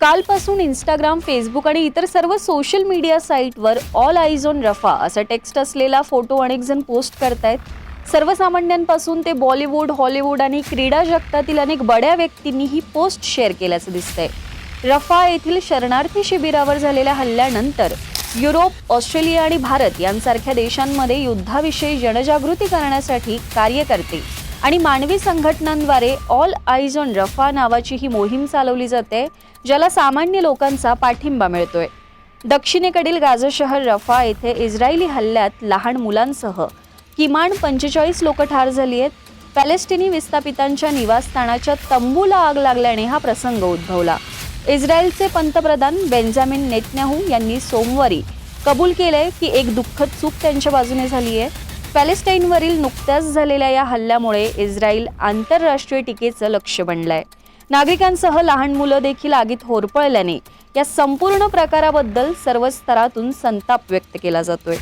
कालपासून Instagram Facebook आणि इतर सर्व सोशल मीडिया साईटवर ऑल आईज ऑन रफा असा टेक्स्ट असलेला फोटो अनेक जण पोस्ट करतायत. सर्वसामान्यांपासून ते बॉलिवूड हॉलिवूड आणि क्रीडा जगतातील अनेक बड्या व्यक्तींनी ही पोस्ट शेअर केल्याचं दिसतंय. रफा येथील शरणार्थी शिबिरावर झालेल्या हल्ल्यानंतर युरोप ऑस्ट्रेलिया आणि भारत यांसारख्या देशांमध्ये युद्धाविषयी जनजागृती करण्यासाठी कार्यकर्ते आणि मानवी संघटनांद्वारे ऑल आईज ऑन रफा नावाची ही मोहीम चालवली जाते ज्याला सामान्य लोकांचा पाठिंबा मिळतोय. दक्षिणेकडील गाझा शहर रफा येथे इस्रायली हल्ल्यात लहान मुलांसह किमान पंचेचाळीस लोक ठार झाली आहेत. पॅलेस्टिनी विस्थापितांच्या निवासस्थानाच्या तंबूला आग लागल्याने हा प्रसंग उद्भवला. इस्रायलचे पंतप्रधान बेंजामिन नेतन्याहू यांनी सोमवारी कबूल केलंय की एक दुःखद चूक त्यांच्या बाजूने झाली आहे पॅलेस्टाईनवरील नुकत्याच झालेल्या या हल्ल्यामुळे इस्रायल आंतरराष्ट्रीय टीकेचं लक्ष बनलंय. नागरिकांसह लहान मुलं देखील आगीत होरपळल्याने या संपूर्ण प्रकाराबद्दल सर्व स्तरातून संताप व्यक्त केला जातोय.